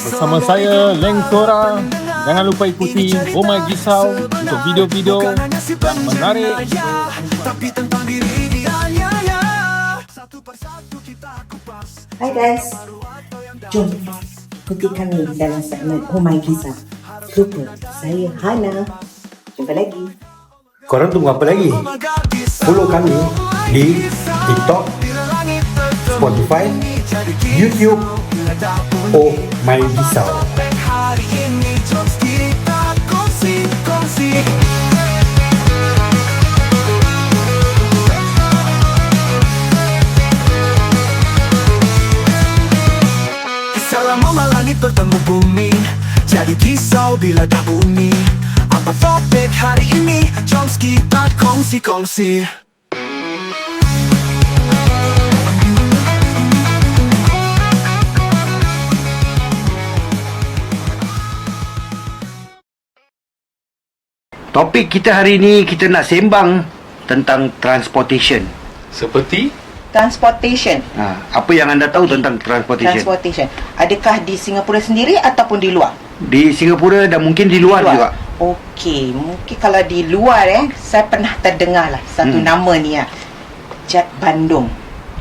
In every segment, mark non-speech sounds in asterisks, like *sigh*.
Bersama saya Leng Tora Jangan lupa ikuti Oh My Gisau Untuk video-video yang menarik Tapi tentang diri dia ya ya Satu persatu kita kupas Hai guys, jom ikuti kami dalam segmen Oh My Giza. Lupa, saya Hana. Jumpa lagi. Korang tunggu apa lagi? Follow kami di TikTok, Spotify, YouTube, Oh My Gisau. Bertemu bumi Jadi kisau bila dah bunyi. Apa topik hari ini? Jom kita kongsi-kongsi Topik kita hari ini kita nak sembang tentang transportation. Seperti Transportation. Ha, apa yang anda tahu tentang transportation? Transportation. Adakah di Singapura sendiri ataupun di luar? Di Singapura dan mungkin di luar, juga. Okey, mungkin kalau di luar eh, saya pernah terdengar lah satu Hmm. nama ni ya. Jet Bandung.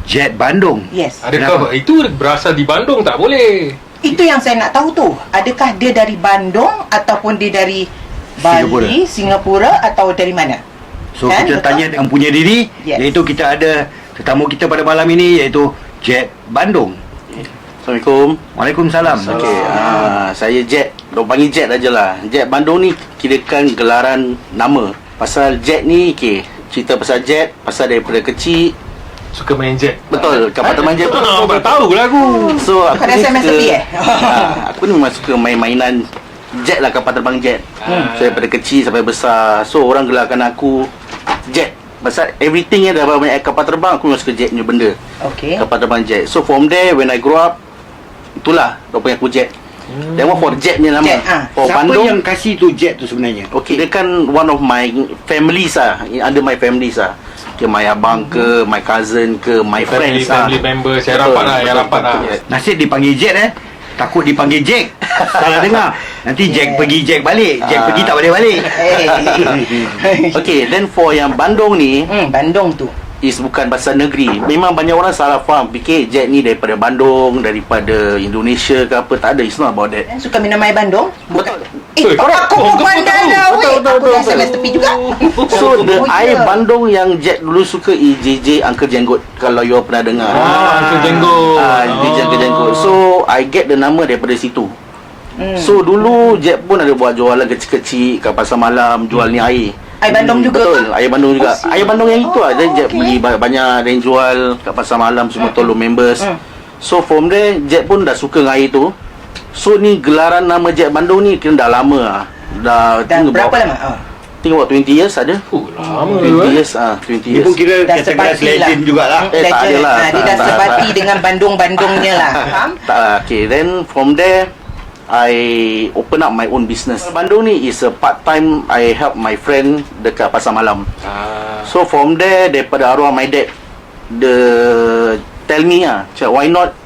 Jet Bandung. Yes. adakah itu berasal di Bandung tak boleh? Itu yang saya nak tahu tu. Adakah dia dari Bandung ataupun dia dari Bali, Singapura, atau dari mana? So Kan, kita betul? tanya yang punya diri Yes. iaitu kita ada tetamu kita pada malam ini iaitu Jet Bandung. Assalamualaikum. Waalaikumsalam. Okey, ah, saya Jet. Dok panggil Jet aja lah. Jet Bandung ni kirakan gelaran nama. Pasal Jet ni, okey, cerita pasal Jet, pasal daripada kecil, Suka main jet. betul, kapal terbang Jet. Ah, tak tahu lagu. So, aku ni SMS suka, eh? *laughs* Ah, aku ni memang suka main-mainan Jet lah kapal terbang Jet. Hmm. So, daripada kecil sampai besar. So, orang gelarkan aku Jet. Pasal everything yang dapat banyak kapal terbang, aku memang suka Jet punya benda. Okey. kapal terbang jet. So from there when I grow up itulah dia panggil aku jet. Hmm. That one for jet ni nama. Jet, ah. For Siapa Bandung yang kasih tu jet tu sebenarnya? Okay, dia kan one of my families ah, under my families ah. Okay, my abang ke, my cousin ke, my Family- friends ah. family members yang Betul, rapat lah, yang betul, rapat lah. Nasib dipanggil Jet eh. Takut dipanggil Jack. Salah dengar. Nanti Jack Yeah. pergi Jack balik. Jack Ah. pergi tak balik-balik. *laughs* Okay, then for yang Bandung ni Hmm, Bandung tu. is bukan bahasa negeri. Memang banyak orang salah faham fikir jet ni daripada Bandung, daripada Indonesia ke apa. Tak ada, it's not about that. Suka minum air Bandung? Betul. Eh, correct. aku pun pandai tahu. lah weh. Aku dah betul. SMS tepi juga. So the air. Bandung yang Jet dulu suka is JJ Uncle Jenggot kalau you pernah dengar. Ah, Uncle Jenggot. Ah, JJ Uncle. Jenggot. So I get the nama daripada situ. Hmm. So dulu Jet pun ada buat jualan kecil-kecil kat pasar malam jual ni air. Air Bandung juga Betul, ke? air Bandung juga. Oh, air Bandung yang itu Oh, ah. Then Jet okay. beli ba- banyak dan jual kat pasar malam semua tolong members. Hmm. So from there Jet pun dah suka dengan air tu. So ni gelaran nama Jet Bandung ni kira dah lama ah. Dah Dan think berapa about- lama? Oh. Think about 20 years ada. Oh, lama 20 tu eh. years ah 20 Dia years. pun kira Dah kategori sebati legend lah. jugalah. Eh, tak Legend. ada lah. Ah, dia Tak, dah tak, sebati tak. dengan Bandung-Bandungnya lah. *laughs* Faham? Tak lah Okay then from there I open up my own business Bandung ni is a part time I help my friend Dekat pasar malam Ah. So from there Daripada arwah my dad The Tell me lah Cakap why not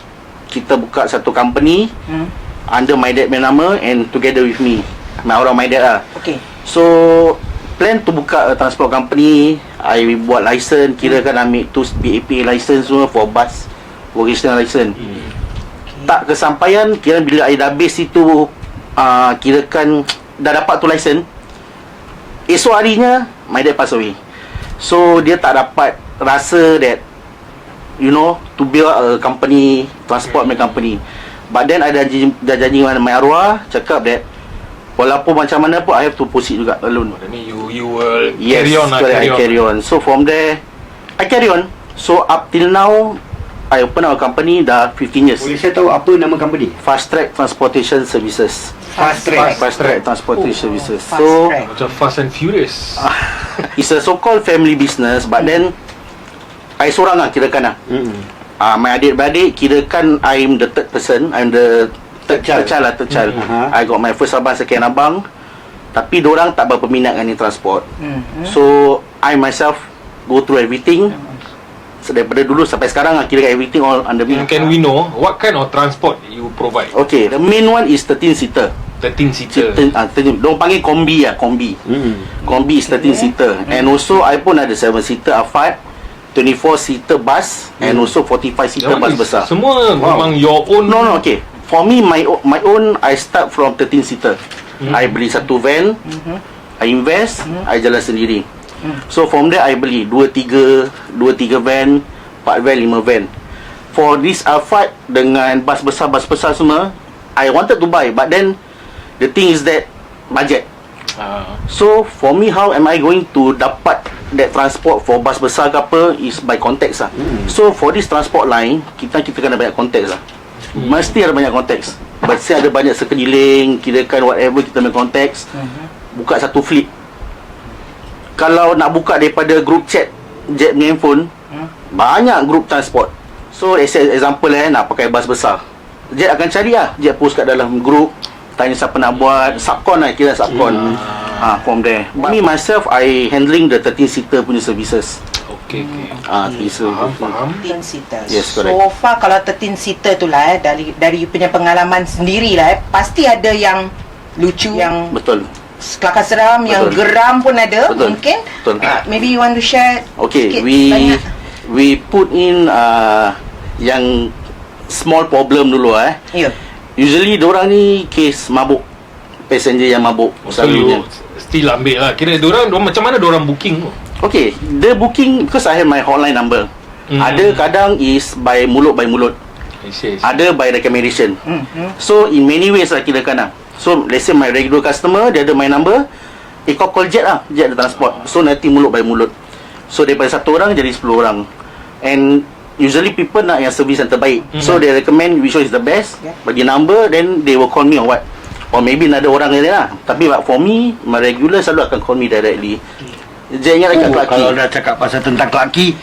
Kita buka satu company Hmm. Under my dad punya nama And together with me. My arwah my dad lah. Okey. So Plan to buka a transport company. I buat license. Kira kan ambil tu BAP license semua For bus Vocational license. Tak kesampaian Kira bila I dah habis itu uh, Kira kan Dah dapat tu license. Esok harinya My dad pass away. So dia tak dapat Rasa that You know To build a company Transport my company But then I dah janji, dah janji dengan my arwah Cakap that Walaupun macam mana pun I have to proceed juga alone That mean you you will Yes, carry on lah, correct, carry I on. carry on. So from there, I carry on. So up till now, I open our company dah 15 years. Boleh saya tahu apa nama company? Fast Track Transportation Services. Fast Track. Fast Track Transportation Services. Fast So Track. Macam Fast and Furious. *laughs* it's a so-called family business, but then I seorang lah kirakan lah. Hmm. Ah, my adik-beradik kirakan I'm the third person. I'm the third child. third child lah, third child. Mhm. I got my first abang, second abang. Tapi orang tak berapa minat dengan ni transport. Hmm. So I myself go through everything So, daripada dulu sampai sekarang lah, kira everything all under me. And can we know what kind of transport you provide? Okay, the main one is 13 seater. 13 seater. Ah, ten, Diorang panggil kombi lah, kombi. Hmm. Kombi is 13 seater. And also, I pun ada 7 seater Alphard, 24 seater bus, and also 45 That seater bus besar. Semua memang your own. No, no, okay. For me, my my own, I start from 13 seater. I beli satu van, I invest, I jalan sendiri. So from there, I beli dua tiga, dua tiga van, empat van, lima van. For this Alphard dengan bus besar, bus besar semua, I wanted to buy, but then the thing is that budget. Ah, So for me how am I going to dapat that transport for bus besar ke apa is by contacts lah. So for this transport line kita kita kena banyak contacts lah. Mesti ada banyak contacts. Mesti ada banyak sekeliling, kirakan whatever kita punya contacts. Buka satu fleet. Kalau nak buka daripada group chat Jet punya handphone, banyak group transport. So as example eh nak pakai bas besar. Jet akan cari lah. Jet post kat dalam group tanya siapa nak buat subcon lah kira subcon ha, from there But me myself I handling the 13 seater punya services okay, okay. ah uh, so Faham, faham. 13 seater. Yes, so correct. far kalau 13 seater tu lah eh, dari dari you punya pengalaman sendiri lah eh, pasti ada yang lucu, yang betul kelakar seram, yang Betul. geram pun ada Betul. mungkin. Betul. Ah, maybe you want to share Okay, sikit we banyak. we put in uh, yang small problem dulu eh. Ya. Usually orang ni case mabuk. Passenger yang mabuk So selalunya. Still ambil lah. Kira diorang, diorang macam mana diorang booking tu? Okay, the booking because I have my hotline number. Hmm. Ada kadang is by mulut by mulut. I see, I see. Ada by recommendation. Hmm, So in many ways lah kira kan lah. So let's say my regular customer dia ada my number. Eh kau call Jet lah. Jet ada transport. So nanti mulut by mulut. So daripada satu orang jadi 10 orang. And usually people nak yang service yang terbaik. So they recommend which one is the best. Yeah. Bagi number then they will call me or what. Or maybe ada orang lain lah. Tapi but for me, my regular selalu akan call me directly. Jet ingat dekat Oh, Clarke kalau dah cakap pasal tentang kelaki,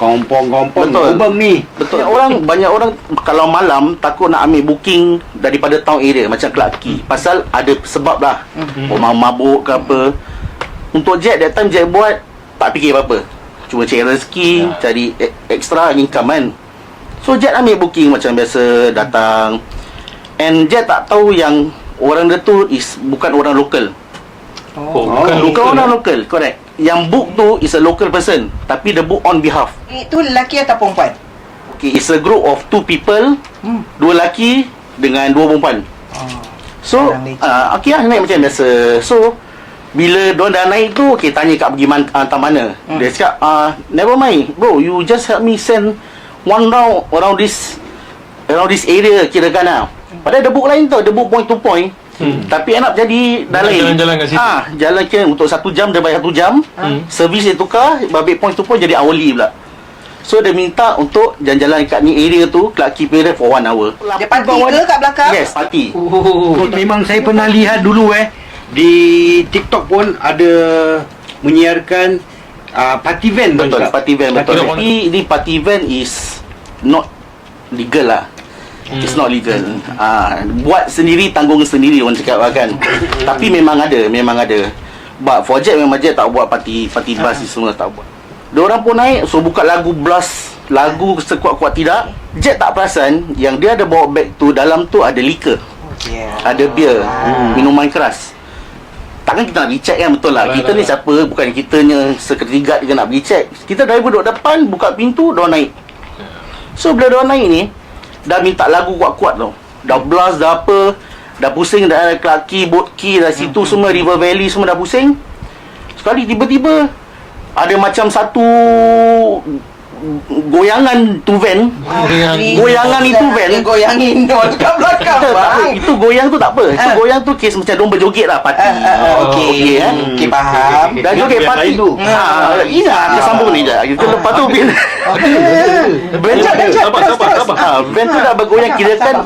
kompong-kompong Betul. ubang ni. Betul. Banyak orang banyak orang kalau malam takut nak ambil booking daripada town area macam Clarke Quay. Pasal ada sebab lah. Orang mabuk ke apa. Untuk Jet that time Jet buat tak fikir apa-apa. Cuma cari rezeki, cari e- extra income kan. So Jet ambil booking macam biasa datang. And Jet tak tahu yang orang dia tu is bukan orang lokal. Oh, bukan Bukan local. orang lokal, correct. Yang book tu is a local person tapi the book on behalf. Itu lelaki atau perempuan? Okay, it's a group of two people, Hmm. dua lelaki dengan dua perempuan. So, Orang leceh. uh, okay lah naik macam biasa. So, bila diorang dah naik tu, okay, tanya kat pergi man, hantar mana. Hmm. Dia cakap, uh, never mind, bro, you just help me send one round around this around this area kira kan lah. Padahal ada book lain tau, ada book point to point. Hmm. Tapi enak jadi dah lain. jalan-jalan kat situ. Ah, jalan kira untuk satu jam dia bayar satu jam. Hmm. Servis dia tukar, babit point to point jadi hourly pula. So dia minta untuk jalan-jalan kat ni area tu, Clarke Quay area for one hour. Dia parti ke kat belakang? Yes, party. Oh, Memang saya pernah lihat dulu eh di TikTok pun ada menyiarkan uh, party van Betul, party van betul. Tapi ni party van is not legal lah. It's not legal. Ah, buat sendiri tanggung sendiri orang cakap lah kan. *laughs* Tapi memang ada, memang ada. But for Jet memang Jet tak buat party party bus ni semua tak buat. Diorang pun naik so buka lagu blast lagu sekuat-kuat tidak. Jet tak perasan yang dia ada bawa bag tu dalam tu ada liquor. Yeah. Ada beer, minuman keras. Takkan kita nak pergi check kan betul lah. Lah, Kita lah, ni lah. siapa? Bukan kitanya security guard dia nak pergi check. Kita driver duduk depan, buka pintu, dia naik. So bila dia naik ni, dah minta lagu kuat-kuat tau. Dah blast, dah apa. Dah pusing dah Quay, Boat Quay, dah situ semua, River Valley semua dah pusing. Sekali tiba-tiba, ada macam satu goyangan tu van. Goyangan. Goyangan itu van. Goyangin dol kat belakang Tak, tak apa. bang. Itu goyang tu tak apa. Itu Ah. goyang tu kes macam diorang berjoget lah parti. Ah, ah, ah, Okey. Okey, eh. Okey, faham. Dan joget parti lain tu. Ha, iya, kita sambung ni je. Kita lepas tu bila *laughs* Van. Sabar, sabar, sabar. ha, van tu dah bergoyang kira kan.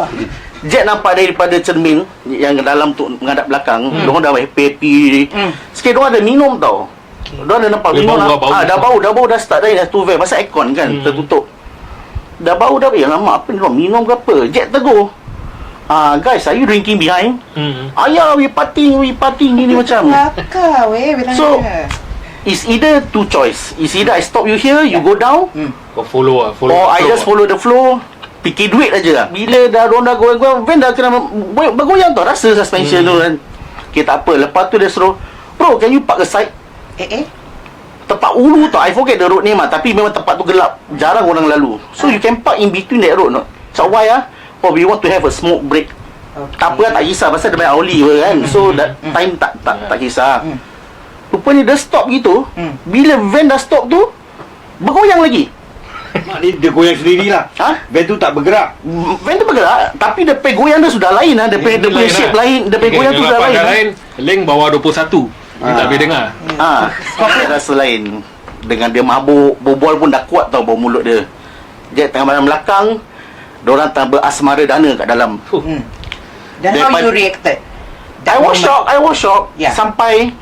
Jet nampak daripada cermin yang dalam tu menghadap belakang, hmm. diorang dah happy. Hmm. Sikit diorang ada minum tau. Diorang ada nampak Dia bau lah. bau. Ah, dah bau, dah bau dah start dah satu van pasal aircon kan Hmm. tertutup. Dah bau dah, eh lama apa ni minum ke apa? Jet tegur. Ah, guys, are you drinking behind? Hmm. Ayah, we partying, we partying ni, ni macam. Kelakar weh bilang So, dia. It's either two choice. It's either I stop you here, you go down, Kau follow lah follow or I just lah. follow the flow. Fikir duit aja lah. Bila dah ronda goyang-goyang, van dah kena ber- bergoyang tau. Rasa suspension tu kan. Okay, tak apa. Lepas tu dia suruh, Bro, can you park aside? Eh eh. Tempat ulu tau. I forget the road name lah. Tapi memang tempat tu gelap. Jarang orang lalu. So, you can park in between that road. No? So, why ah? Oh, we want to have a smoke break. Okay. Tak apa lah, tak kisah pasal dia banyak oli pun kan. So that time tak tak tak kisah. Hmm. Rupanya dia stop gitu. Hmm. Bila van dah stop tu bergoyang lagi. Maknanya dia goyang sendirilah. Ha? Van tu tak bergerak. Van tu bergerak tapi dia pay goyang dia sudah lain ah. Dia pay dia punya shape lain, dia pay goyang tu sudah lain. ah. lain Link bawah 21 Ni tak boleh dengar Ah, dia rasa lain. Dengan dia mabuk, berbual pun dah kuat tau bau mulut dia. Dia tengah badan belakang, Diorang tengah berasmara dana kat dalam. Hmm. Then how Daripada- you reacted? I was shocked, I was shocked Yeah. Sampai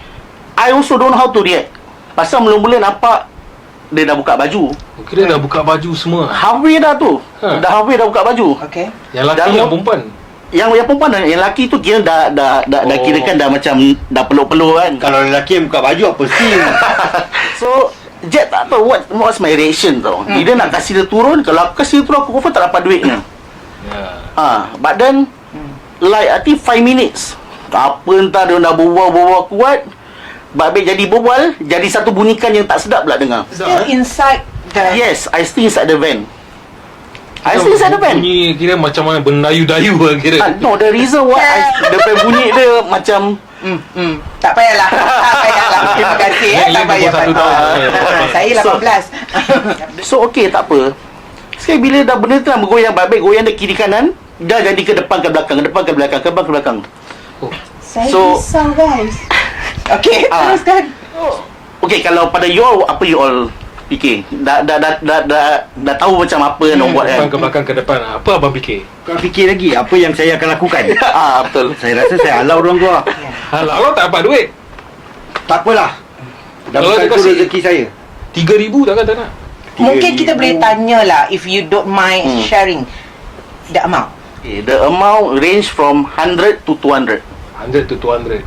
I also don't know how to react Pasal mula-mula nampak Dia dah buka baju Kira dah buka baju semua Halfway dah tu Ha. Dah halfway dah buka baju Okay. Yang lelaki yang perempuan Yang yang perempuan dan Yang lelaki tu kira dah Dah, dah, dah Oh. kira kan dah macam Dah peluk-peluk kan *laughs* Kalau lelaki yang buka baju apa scene? *laughs* So Jet tak tahu what, What's my reaction tau Hmm. Dia nak kasih dia turun Kalau aku kasih dia turun Aku confirm tak dapat duitnya ya. Ha, but then Hmm. like I think 5 minutes. Apa entah dia dah berbual-bual kuat. But habis jadi berbual, jadi satu bunyikan yang tak sedap pula dengar. Still inside the. Yes, I still inside the van. I still inside the van. Bunyi kira macam mana Berdayu-dayu lah kira Ah, no, the reason why I, *laughs* dia punya bunyi dia macam Hmm, hmm. Tak payahlah. tak payahlah. *laughs* Terima kasih. Eh. Tak payah. 21 tahun. Ah, Saya So- 18. *laughs* So okay tak apa Sekali bila dah benda tu dah bergoyang Baik-baik goyang dia kiri kanan Dah jadi ke depan ke belakang Ke depan ke belakang Ke depan ke belakang Saya So- risau guys. Okay, Ah. teruskan. Okay kalau pada you all Apa you all fikir. Dah dah dah dah, dah, dah tahu macam apa Hmm, nak buat Depan kan? Ke belakang ke depan Apa abang fikir? Kau fikir lagi apa yang saya akan lakukan? *laughs* Ah betul. Saya rasa saya halau orang keluar. Alah Allah tak dapat duit. Tak apalah. Dah Kalau bukan tu rezeki saya. 3000 takkan tak nak? Mungkin kita boleh tanya lah if you don't mind Hmm. sharing the amount. okay, The amount range from 100 to 200 100 to 200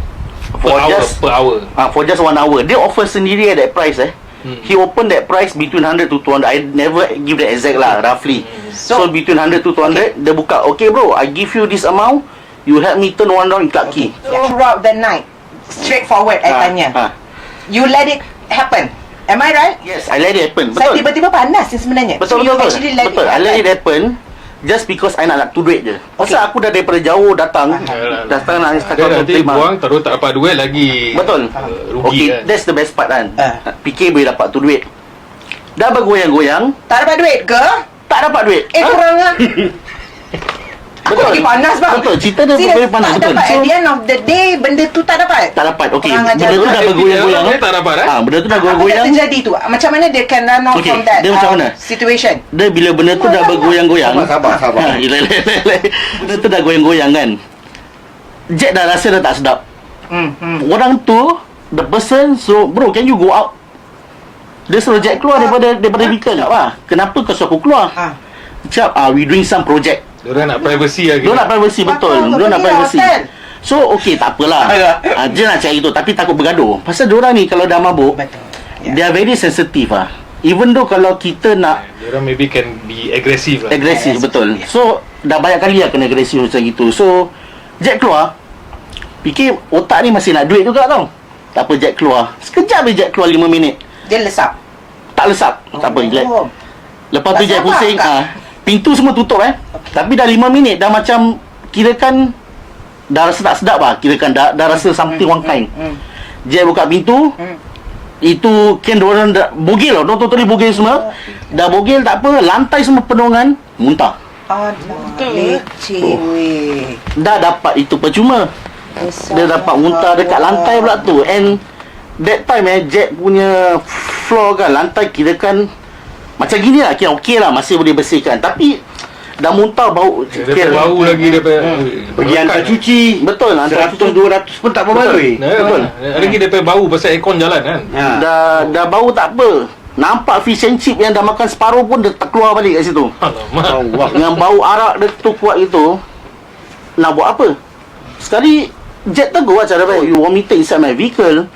Per For hour just- Per hour. Ah For just one hour. Dia offer sendiri at that price eh Hmm. He open that price between 100 to 200 I never give the exact lah Roughly So, So- between 100 to 200 Dia buka Okay bro I give you this amount You help me turn one round in Clarke Quay Throughout the night, straightforward I Ah, tanya. ah. You let it happen. Am I right? Yes I let it happen Saya Betul tiba-tiba panas sebenarnya. Betul so you betul actually let betul. it I let it happen just because I nak nak tu duit je. Pasal aku dah daripada jauh datang. Yalah. datang nak Dia cakap nanti buang Terus tak dapat duit lagi Betul. uh, Rugi Okay, kan that's the best part kan. Ah. fikir boleh dapat tu duit. Dah bergoyang-goyang, Tak dapat duit ke? tak dapat duit. Eh Ha? kurang ah. *laughs* Aku Betul. lagi panas bang. Betul, cerita dia Serious, boleh panas, tak betul. dapat. So- At the end of the day, benda tu tak dapat. Tak dapat. Okey, Kurang ajar. benda tu dah Dia bergoyang-goyang. dia tak dapat, eh? Ah, benda tu dah Apa yang bergoyang. terjadi tu? Macam mana dia can run off Okey, from that dia macam um, mana? situation? Dia bila benda tu dah bergoyang-goyang. Sabar, sabar, sabar. *laughs* Ha, ilai. Benda tu dah goyang-goyang kan. Jack dah rasa dah tak sedap. Hmm, hmm. Orang tu The person So bro can you go out Dia suruh Jack keluar daripada Daripada vehicle Cakap ah, Kenapa kau suruh aku keluar Ah. Cakap ah, We doing some project Diorang nak privacy lagi Dia nak privacy betul. Dia nak privacy. So okay tak apalah. Ah, Dia nak cakap itu Tapi takut bergaduh. Pasal diorang ni Kalau dah mabuk Betul. They are very sensitive ah. Even though kalau kita nak Diorang maybe can be aggressive lah. Agresif Yes. betul. So Dah banyak kali lah kena agresif macam gitu. So Jack keluar. Fikir otak ni masih nak duit juga tau. Tak apa Jack keluar. Sekejap je Jack keluar 5 minit. Dia lesap. Tak lesap. Tak apa Jack Oh. Lepas tu Jack pusing ah, Pintu semua tutup eh. Tapi dah 5 minit Dah macam Kirakan Dah rasa tak sedap lah Kirakan dah, dah rasa something one kind. Hmm. Jack buka pintu. Hmm. Itu Kan diorang dah Bogil tau Diorang totally bogil semua. Dah bogil tak apa Lantai semua penuh Muntah. Alah, leceh weh. Dah dapat itu percuma. Dia dapat muntah dekat lantai pula tu. And That time eh Jack punya Floor kan Lantai kira kan Macam gini lah Kira okey lah Masih boleh bersihkan. Tapi Dah muntah bau Dia dapat bau lagi Dia dapat Pergi hantar cuci. Betul Lantai 100 200 pun tak berbaloi. Betul. Lagi dia dapat bau Pasal aircon jalan kan? Ha. Dah Dah bau tak apa. Nampak fish and chip Yang dah makan separuh pun Dia tak keluar balik kat situ. Alamak. Allah. *laughs* Dengan bau arak dia tu kuat itu Nak buat apa? Sekali Jet tegur lah cara baik. You want me take inside my vehicle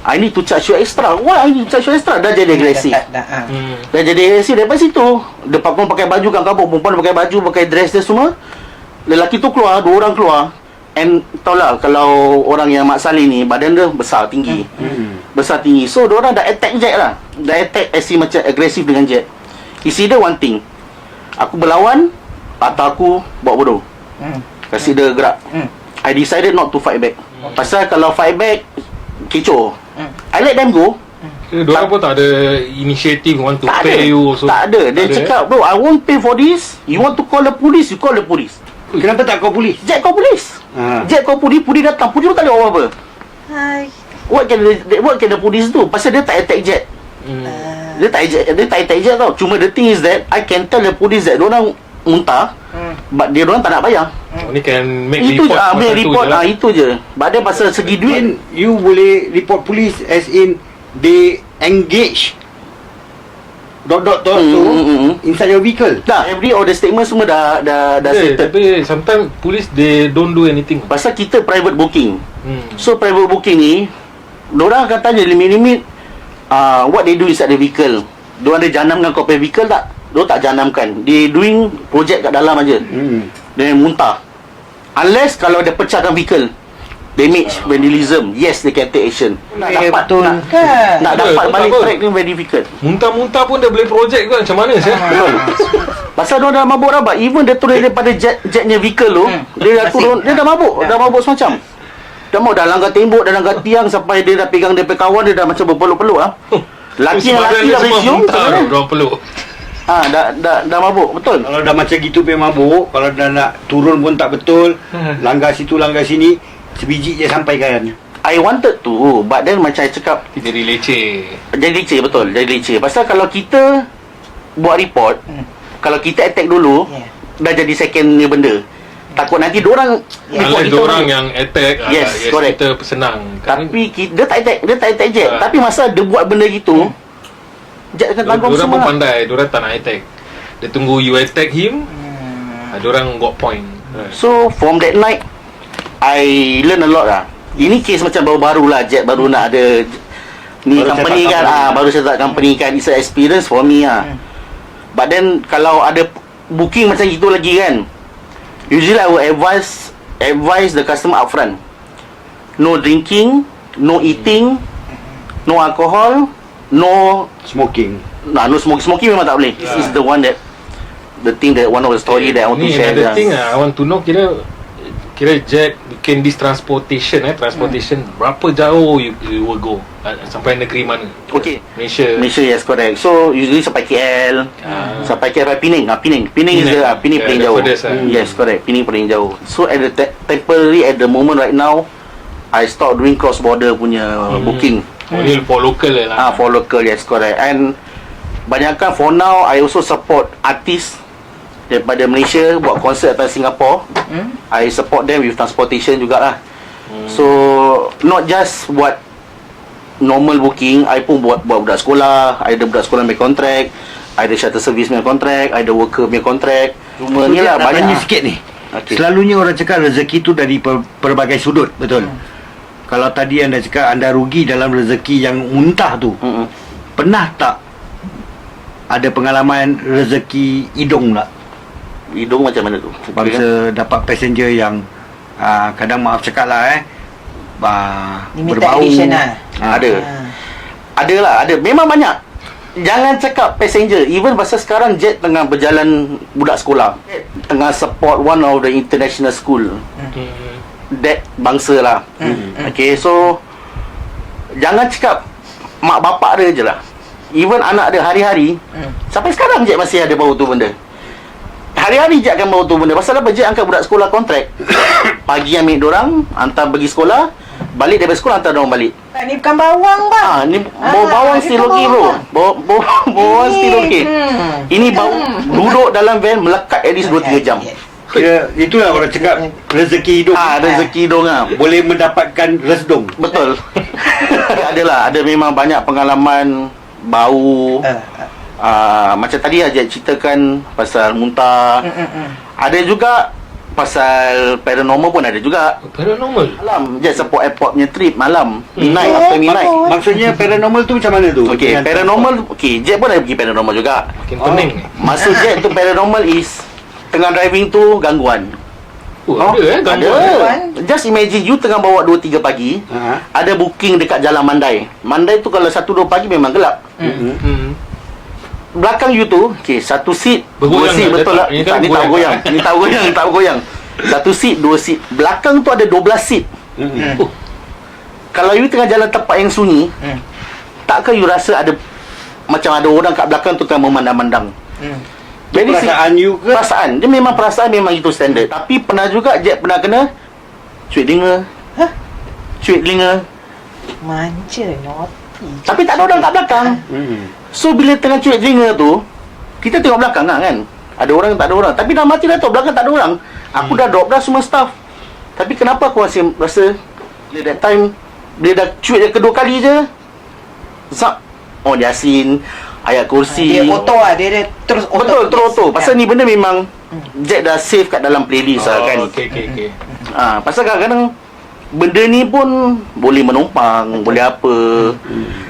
I need to charge you extra. Why I need to charge you extra? Dah jadi agresif. Dah, dah, ah. Hmm. Dah jadi agresif daripada situ. Dia pun pakai baju kat kampung, perempuan pakai baju, pakai dress dia semua. Lelaki tu keluar, dua orang keluar. And tau lah kalau orang yang Mak Saleh ni badan dia besar tinggi. Hmm. Besar tinggi. So orang dah attack Jack lah. Dah attack as macam agresif dengan Jack. It's either one thing. Aku berlawan atau aku buat bodoh. Hmm. Kasih dia gerak. Hmm. I decided not to fight back. Pasal kalau fight back kecoh. Hmm. I let them go. Eh, Diorang pun tak ada initiative want to Tak ada. pay you also. tak ada. Dia Tak cakap, bro, I won't pay for this. You want to call the police, you call the police. Kenapa tak kau polis? Jack call police. Ha. Jack call police, police datang. Police pun tak ada apa-apa. Hai. What can the, what can the police do? Pasal dia tak attack Jack. Hmm. Dia tak attack, dia tak attack Jack tau. Cuma the thing is that I can tell the police that orang muntah, Hmm. but dia orang tak nak bayar. Ni can make itu je, report ah, pasal make tu report, je lah. ah, itu je. But dia pasal segi duit, Then you boleh report police as in they engage dot dot dot Hmm, tu hmm, hmm, hmm. inside your vehicle. dah, every all the statement semua dah dah dah Eh, settled. tapi sometimes police they don't do anything. Pasal kita private booking. Hmm. So private booking ni Diorang akan tanya limit-limit uh, What they do inside the vehicle Diorang ada janamkan kau punya vehicle tak? Diorang tak janamkan They doing project kat dalam aja. Hmm. Dia muntah. Unless kalau dia pecahkan vehicle Damage, vandalism Yes, they can take action. Nak Eh, dapat betul. Nak, Kan? nak dapat betul, balik betul. track ni very difficult. Muntah-muntah pun dia boleh projek ke macam mana sih? Betul. *laughs* Pasal dia dah mabuk rabak. Even dia turun daripada jet jetnya vehicle tu Hmm. Dia dah turun Dia dah mabuk. Dah mabuk semacam. Dah mau dah langgar tembok Dah langgar tiang Sampai dia dah pegang dia kawan Dia dah macam berpeluk-peluk lah *laughs* Laki yang Sebadan laki dia dah semua peluk. Ha, dah, dah, dah mabuk Betul Kalau dah macam gitu punya mabuk, kalau dah nak turun pun tak betul, langgar situ langgar sini, sebiji je sampaikan. I wanted to But then macam I cakap Jadi leceh. Jadi leceh betul Jadi leceh Pasal kalau kita Buat report Hmm. Kalau kita attack dulu Yeah. Dah jadi second ni benda Takut nanti diorang report Unless kita orang yang attack, ah, Yes, yes correct. kita senang. Kan Tapi ki- dia tak attack Dia tak attack Jack Ah. Tapi masa dia buat benda gitu Jack akan tanggung semua pun lah. pandai, diorang tak nak attack. Dia tunggu you attack him, Hmm. diorang got point. So from that night I learn a lot lah Ini case macam baru-baru lah Jack baru nak ada Ni Baru company kan company. ah Baru set up company kan It's an experience for me lah But then Kalau ada Booking macam itu lagi kan Usually I will advise Advise the customer upfront No drinking No eating No alcohol No Smoking. Nah, no smoking. Smoking memang tak boleh. This is the one that the thing that one of the story that I want to Ni share. another lah. thing ah, I want to know kira kira Jack bikin this transportation eh transportation berapa jauh you, you will go Ah, sampai negeri mana Okay. Malaysia Malaysia yes correct. So usually sampai KL, Ah. sampai KL Pening. Ah Pening. Pening is the ah, Pening Yeah, paling the jauh. furthest, ah. Yes correct. Pening paling jauh. So at the te- temporary at the moment right now, I stop doing cross border punya Hmm. booking. Ni for local je Ah lah for local yes correct. And banyakkan for now I also support artis daripada Malaysia buat konsert atas Singapore. Hmm? I support them with transportation jugalah. Hmm. So not just buat normal booking, I pun buat buat budak sekolah, I ada budak sekolah punya contract, I ada shuttle service punya contract, I ada worker punya contract. Cuma ni lah banyak. sikit ni. Okey. Selalunya orang cakap rezeki tu dari per, pelbagai sudut, betul. Kalau tadi anda cakap anda rugi dalam rezeki yang muntah tu, Mm-mm. pernah tak ada pengalaman rezeki hidung tak? Hidung macam mana tu? Bangsa dapat passenger yang uh, kadang maaf cakap lah eh uh, Limited berbau. edition lah. Ah, Ada. Ah. Ada lah, ada. Memang banyak. Jangan cakap passenger. Even pasal sekarang Jet tengah berjalan budak sekolah. Tengah support one of the international school. Hmm. That bangsa lah. Hmm. Okay, so jangan cakap mak bapak dia je lah. Even anak dia hari-hari, Hmm. sampai sekarang Jet masih ada bau tu benda. Hari-hari Jet akan bau tu benda. Pasal apa Jet angkat budak sekolah kontrak. *coughs* Pagi ambil dorang, hantar pergi sekolah, balik daripada sekolah hantar dorang balik. Tak, ni bukan bawang bang. Ah, ni bau Ah, bawang still okey bro. bawang. Bau bau bawang still okey. Hmm. Ini bau duduk dalam van melekat at least 2 3 jam. Yeah. Kira itulah orang cakap rezeki hidup Ah, rezeki dong ah. boleh mendapatkan resdung. Betul. Adalah, ada memang banyak pengalaman bau. Ah, ah. Uh, macam tadi aja ceritakan pasal muntah. Hmm, hmm, hmm. Ada juga pasal paranormal pun ada juga. paranormal Malam je support airport punya trip malam. Midnight after midnight. Maksudnya paranormal tu macam mana tu? Okey, paranormal okey, Jack pun ada pergi paranormal juga. Makin pening ni. Maksud Jack tu paranormal is tengah driving tu gangguan. Oh, ada eh gangguan. Ada. Just imagine you tengah bawa 2 3 pagi, Ha. ada booking dekat Jalan Mandai. Mandai tu kalau 1 2 pagi memang gelap. Mm-mm. Hmm. Belakang you tu, okey, satu seat, dua Bergoyang seat tak? betul Dia lah. tak- ini Tak, kan ni tak goyang. goyang. Ni tak goyang, tak goyang. Satu seat, dua seat. Belakang tu ada 12 seat. Mm-mm. Oh, Kalau you tengah jalan tempat yang sunyi, Hmm. takkah you rasa ada macam ada orang kat belakang tu tengah memandang-mandang? Hmm. Jadi si- Perasaan you ke? Perasaan. Dia memang perasaan memang itu standard. Tapi pernah juga Jack pernah kena Cuit telinga Hah? Cuit telinga Manja, naughty. Tapi tak ada orang kat belakang. Mm-mm. So bila tengah cuit telinga tu Kita tengok belakang lah kan? Ada orang tak ada orang. Tapi dalam hati dah tahu Belakang tak ada orang. Aku dah drop dah semua staff Tapi kenapa aku masih rasa Bila that time Bila dah cuit kedua kali je Zap Oh Yasin Ayat kursi Dia auto lah, dia, dia terus auto. Betul terus auto Pasal Ya. ni benda memang Jack dah save kat dalam playlist lah kan Oh, okey okey okey. ha, Pasal kadang-kadang Benda ni pun Boleh menumpang Boleh apa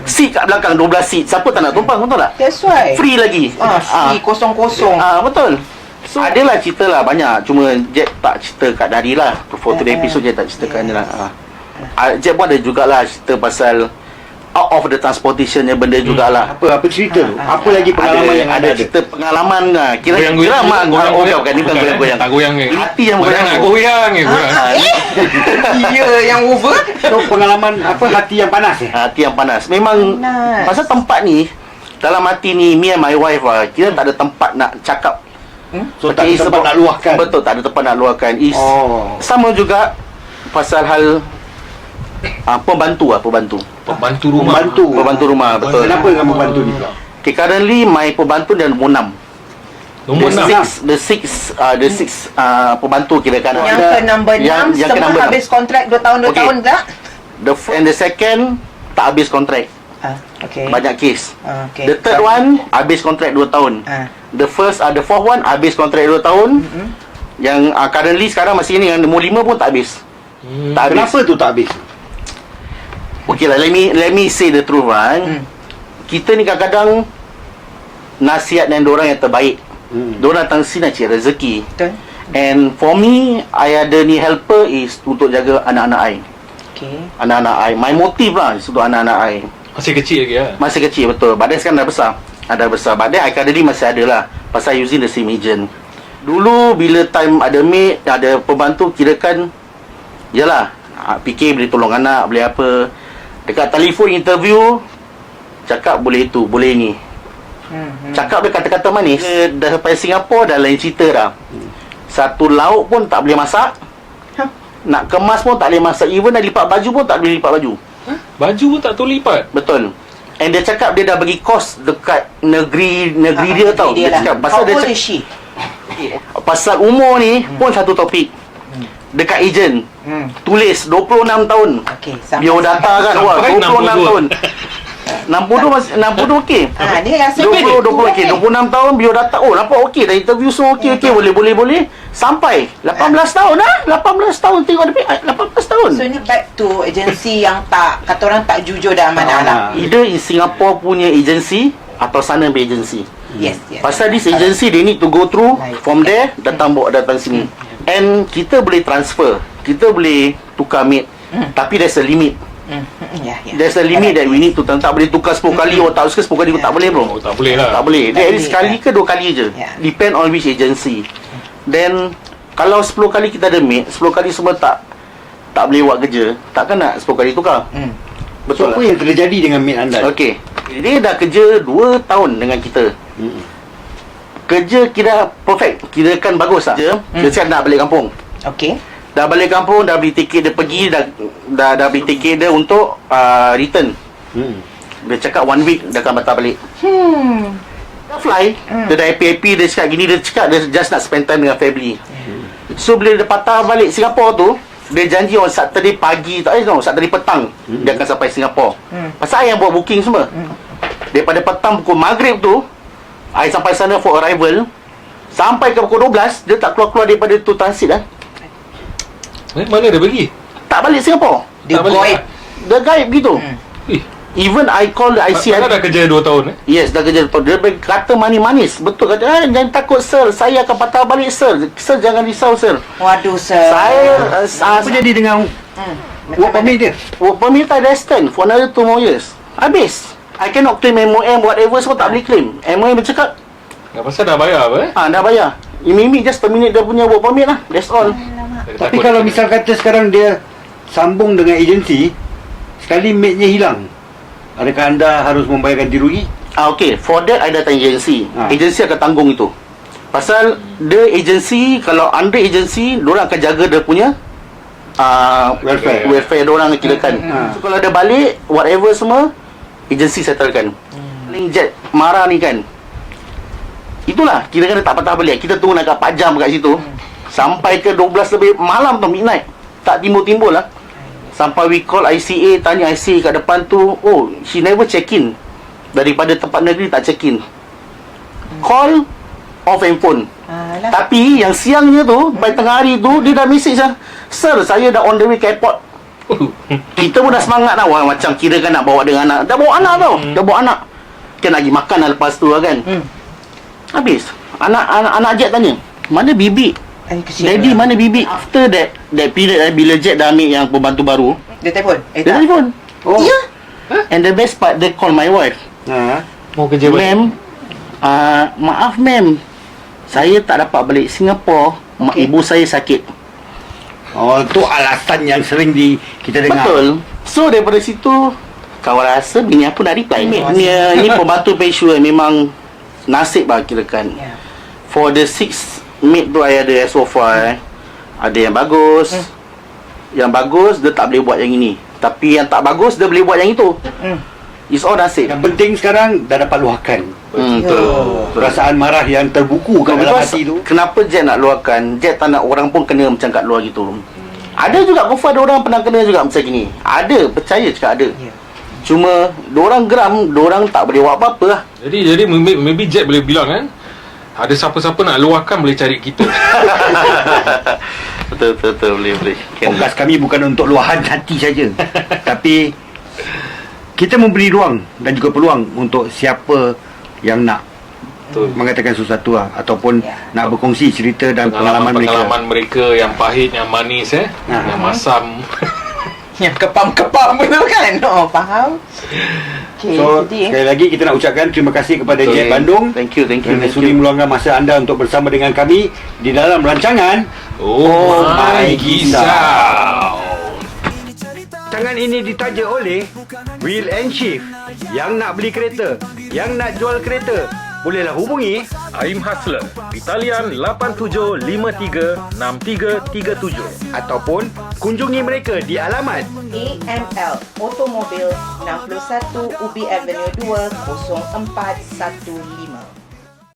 Seat kat belakang 12 seat Siapa tak nak tumpang betul tak? That's why. Free lagi Ah, free, kosong-kosong. Ah betul. So adalah cerita lah banyak. Cuma Jack tak cerita kat Dari lah. For today Ah, ah. episode Jack tak ceritakan je lah. Ah. Ah, Jack pun ada jugalah cerita pasal out of the transportation yang benda jugalah. Apa apa cerita tu? Apa lagi pengalaman ada, yang ada ada? cerita pengalaman lah. Kira kira mak goyang, oh, bukan ni bukan goyang-goyang. Tak goyang ke? Hati yang goyang. nak goyang goyang. Ni. *laughs* Ya, yang over. So pengalaman apa hati yang panas eh? Hati yang panas. Memang Panas. pasal tempat ni dalam hati ni me and my wife lah kira tak ada tempat nak cakap So tak Okay, ada tempat sebab- nak luahkan. Betul, tak ada tempat nak luahkan. Is Oh. sama juga pasal hal uh, pembantu lah, pembantu. Pembantu rumah. Membantu. Pembantu rumah, betul. Kenapa dengan membantu ni pula? Okay, currently my pembantu dan nombor 6. Nombor the 6. six, the six, uh, the six uh, pembantu kira kan. Yang ke number 6 yang, yang ke semua number habis kontrak 2 tahun 2 Okey. tahun tak? The f- and the second tak habis kontrak. Ah, okay. Banyak kes. Ah, okay. The third one habis kontrak 2 tahun. Ah. The first uh, the fourth one habis kontrak 2 tahun. Mm-hmm. Yang uh, currently sekarang masih ni yang nombor 5 pun tak habis. Hmm. Tak habis. Kenapa tu tak habis? Okay lah, let me let me say the truth lah. Eh. Hmm. Kita ni kadang-kadang nasihat dan orang yang terbaik. Hmm. Diorang datang sini nak cari rezeki. Betul. And for me, I ada ni helper is untuk jaga anak-anak I. Okay. Anak-anak I. My motive lah is untuk anak-anak I. Masih kecil lagi lah. Masih kecil betul. Then sekarang dah besar. Ah, Dah besar. Then I currently masih ada lah. Pasal using the same agent. Dulu bila time ada maid, ada pembantu, kirakan Yalah ah, Fikir boleh tolong anak, boleh apa Dekat telefon interview Cakap boleh itu, boleh ni Hmm. hmm. Cakap dia kata-kata manis Dia dah sampai Singapura dah lain cerita dah Satu lauk pun tak boleh masak Hah? Nak kemas pun tak boleh masak Even dah lipat baju pun tak boleh lipat baju Baju pun tak tahu lipat. Betul And dia cakap dia dah bagi kos dekat negeri negeri Ah, dia negeri tau. dia Dia, lah. cakap pasal How dia cakap, *laughs* pasal umur ni pun satu topik. Dekat ejen Hmm. tulis 26 tahun. Okay, sampai- Biodata kan wah Sampai 26 62. tahun. 60 masih 60 okey. Ah, dia rasa 20 20 okey, eh. 26 tahun biodata. Oh, nampak okey dah interview semua okey okey boleh boleh boleh. Sampai 18 tahun dah. 18 tahun tengok dia 18 tahun. So ni back to agensi yang tak kata orang tak jujur dan amanah lah. Ah. Either in Singapore punya agency atau sana punya agency. Yes, yes. Pasal this agency they need to go through from there datang bawa datang sini. And kita boleh transfer. Kita boleh tukar mate. Tapi there's a limit. Hmm, hmm, ya, ya. There's a limit that we need to tak boleh tukar 10 kali oh tak suka 10 kali Yeah. tak boleh bro. Oh, tak boleh lah. Tak boleh. Dia boleh, sekali yeah. ke dua kali je. Yeah. Depend on which agency. Then kalau 10 kali kita ada mate, 10 kali semua tak tak boleh buat kerja, takkan nak 10 kali tukar. Hmm. So Betul apa lah. yang terjadi dengan mate anda? Okey. Dia dah kerja 2 tahun dengan kita. Hmm. Kerja kira perfect. Kira kan bagus lah. Dia cakap nak balik kampung. Okay. Dah balik kampung, dah beli tiket dia pergi, dah dah, dah beli tiket dia untuk uh, return. Hmm. Dia cakap one week dia akan batal balik. Hmm. Dia fly, dia dah happy-happy, dia cakap gini, dia cakap dia just nak spend time dengan family. So bila dia patah balik Singapura tu, dia janji on Saturday pagi, tak eh no, Saturday petang dia akan sampai Singapura. Hmm. Pasal I yang buat booking semua. Daripada petang pukul maghrib tu, I sampai sana for arrival. Sampai ke pukul 12, dia tak keluar-keluar daripada tu transit lah. Eh, mana dia pergi? Tak balik Singapura. Dia Tak balik void. Dia gaib gitu. Eh, Even I call the IC Mana dah kerja 2 tahun eh? Yes, dah kerja Dia kata manis-manis Betul kata eh, Jangan takut sir Saya akan patah balik sir Sir jangan risau sir Waduh, sir. Saya uh, Apa jadi dengan Hmm. work permit dia? Work permit I dah extend For another 2 more years Habis I cannot claim MOM Whatever semua tak boleh claim MOM dia cakap Yang pasal dah bayar apa eh? Ah dah bayar Imi just terminate dia punya work permit lah That's all Dia Tapi takut- kalau misal kata sekarang dia sambung dengan agensi, sekali mate-nya hilang, adakah anda harus membayar ganti rugi? Ah okay, for that I datang agensi. Ha. Agensi akan tanggung itu. Pasal dia agensi kalau under agensi, orang akan jaga dia punya uh, Welfare. welfare dia orang kirakan. Ha. So kalau dia balik whatever semua agensi settlekan. Paling jet marah ni kan. Itulah kira-kira tak patah balik. Kita tunggu nak 4 jam kat situ. Sampai ke 12 lebih malam tu midnight. Tak timbul-timbul lah. Sampai we call ICA Tanya ICA kat depan tu Oh she never check in. Daripada tempat negeri tak check in. Call Off handphone. Alah. Tapi yang siangnya tu By tengah hari tu Dia dah message lah Sir saya dah on the way ke airport. *laughs* Kita pun dah semangat lah Wah, Macam kira kan nak bawa dengan anak. Dah bawa anak tau. Dah bawa anak. Kan lagi makan lah lepas tu lah kan. Hmm. Habis. Anak anak, anak Jet tanya Mana bibi? Ay, kesian. Daddy mana bibi After that That period eh, Bila Jet dah ambil yang pembantu baru Dia telefon? Eh, Dia tak. telefon Oh. Ya And the best part They call my wife Ha. Mau kerja balik. Ma'am uh, Maaf ma'am Saya tak dapat balik Singapore Mak Okay. ibu saya sakit Oh, tu alasan yang sering di kita dengar. Betul So daripada situ Kawan rasa bini aku nak reply ni, ni, ni pembantu pesyua Memang Nasib lah kirakan Ya. For the six Mate tu I ada so far eh. Ada yang bagus Hmm. Yang bagus Dia tak boleh buat yang ini Tapi yang tak bagus Dia boleh buat yang itu Hmm. It's all nasib Yang penting sekarang dah dapat luahkan. hmm, Betul Perasaan marah yang terbuku kat dalam hati tu. Kenapa Jet nak luahkan Jet tak nak orang pun kena macam kat luar gitu Ada juga Kufa ada orang pernah kena juga macam gini Ada Percaya cakap ada Ya. Cuma Diorang geram Diorang tak boleh buat apa-apa lah Jadi jadi maybe, maybe Jet boleh bilang kan ada siapa-siapa nak luahkan boleh cari kita. *laughs* Betul betul, betul boleh boleh Podcast kami bukan untuk luahan hati saja. Tapi kita memberi ruang dan juga peluang untuk siapa yang nak Betul. mengatakan sesuatu lah ataupun Ya. nak berkongsi cerita dan pengalaman, mereka. pengalaman mereka yang pahit, yang manis eh, Ah. yang masam. Yang kepam-kepam tu kan. Oh, faham? *laughs* Okay, So jadi. sekali lagi kita nak ucapkan terima kasih kepada Betul. Jet Bandung Thank you thank you, kerana sudi meluangkan masa anda untuk bersama dengan kami di dalam rancangan Oh, my my Gisau. Gisau. Tangan ini ditaja oleh Wheel and Shift Yang nak beli kereta Yang nak jual kereta Bolehlah hubungi Aim Hustler di talian 87536337 Ataupun kunjungi mereka di alamat AML Automobil 61 Ubi Avenue 2 0415